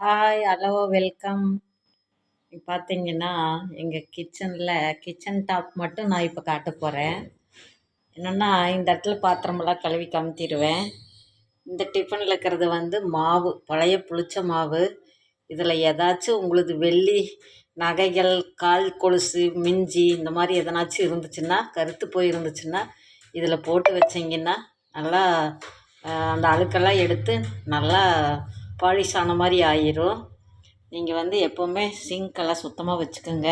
Hi hello welcome பார்த்தீங்கன்னா எங்கள் கிச்சனில் கிச்சன் டாப் மட்டும் நான் இப்போ காட்ட போகிறேன் என்னென்னா இந்த இடத்துல பாத்திரமெல்லாம் கழுவி கமுத்திடுவேன். இந்த டிஃபனில் இருக்கிறது வந்து மாவு பழைய புளிச்ச மாவு. இதில் ஏதாச்சும் உங்களது வெள்ளி நகைகள் கால் கொலுசு மிஞ்சி இந்த மாதிரி எதனாச்சும் இருந்துச்சுன்னா கருத்து போய் இருந்துச்சுன்னா இதில் போட்டு வச்சிங்கன்னா நல்லா அந்த அழுக்கெல்லாம் எடுத்து நல்லா பாலிஷ் ஆன மாதிரி ஆயிரும். நீங்கள் வந்து எப்போவுமே சிங்க்கெல்லாம் சுத்தமாக வச்சுக்கோங்க.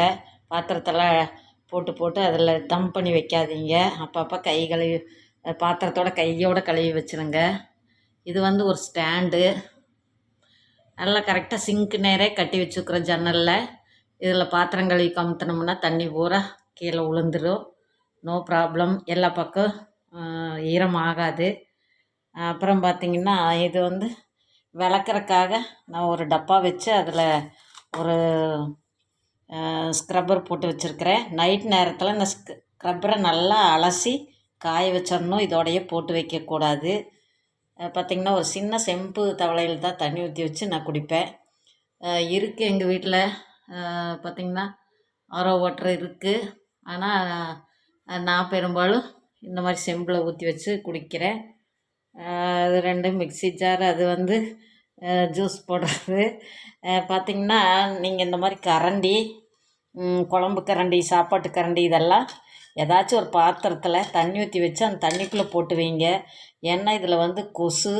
பாத்திரத்தெல்லாம் போட்டு போட்டு அதில் தம் பண்ணி வைக்காதீங்க. அப்பப்போ கை கழுவி பாத்திரத்தோட கையோடு கழுவி வச்சுருங்க. இது வந்து ஒரு ஸ்டாண்டு. நல்லா கரெக்டாக சிங்க்கு நேரே கட்டி வச்சுருக்குறோம் ஜன்னலில். இதில் பாத்திரம் கழுவி கமுத்தினோம்னா தண்ணி பூரா கீழே விழுந்துடும் நோ ப்ராப்ளம் எல்லா பக்கம் ஈரம் ஆகாது அப்புறம் பார்த்திங்கன்னா இது வந்து விளக்குறக்காக நான் ஒரு டப்பா வச்சு அதில் ஒரு ஸ்க்ரப்பர் போட்டு வச்சுருக்கிறேன். நைட் நேரத்தில் இந்த ஸ்க்ரப்பரை நல்லா அலசி காய வச்சிடணும். இதோடையே போட்டு வைக்கக்கூடாது பார்த்திங்கன்னா ஒரு சின்ன செம்பு தவளையில் தான் தண்ணி ஊற்றி வச்சு நான் குடிப்பேன். இருக்குது எங்கள் வீட்டில் பார்த்திங்கன்னா ஆரோ வாட்டர் இருக்குது ஆனால் நான் பெரும்பாலும் இந்த மாதிரி செம்பில் ஊற்றி வச்சு குடிக்கிறேன். அது ரெண்டு மிக்ஸி ஜார் அது வந்து ஜூஸ் போடுறது. பார்த்திங்கன்னா நீங்கள் இந்த மாதிரி கரண்டி குழம்பு கரண்டி சாப்பாட்டு கரண்டி இதெல்லாம் ஏதாச்சும் ஒரு பாத்திரத்தில் தண்ணி ஊற்றி வச்சு அந்த தண்ணிக்குள்ளே போட்டு வைங்க. ஏன்னா இதில் வந்து கொசு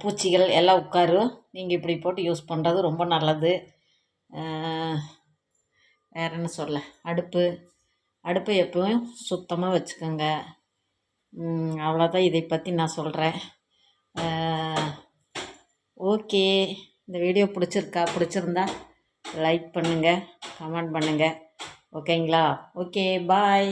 பூச்சிகள் எல்லாம் உட்காரும். நீங்கள் இப்படி போட்டு யூஸ் பண்ணுறது ரொம்ப நல்லது. வேறு என்ன சொல்ல? அடுப்பு அடுப்பை எப்பவும் சுத்தமாக வச்சுக்கோங்க. அவ்வளோதான் இதை பற்றி நான் சொல்கிறேன் ஓகே. இந்த வீடியோ பிடிச்சிருக்கா பிடிச்சிருந்தா லைக் பண்ணுங்கள் கமெண்ட் பண்ணுங்கள் ஓகேங்களா ஓகே பாய்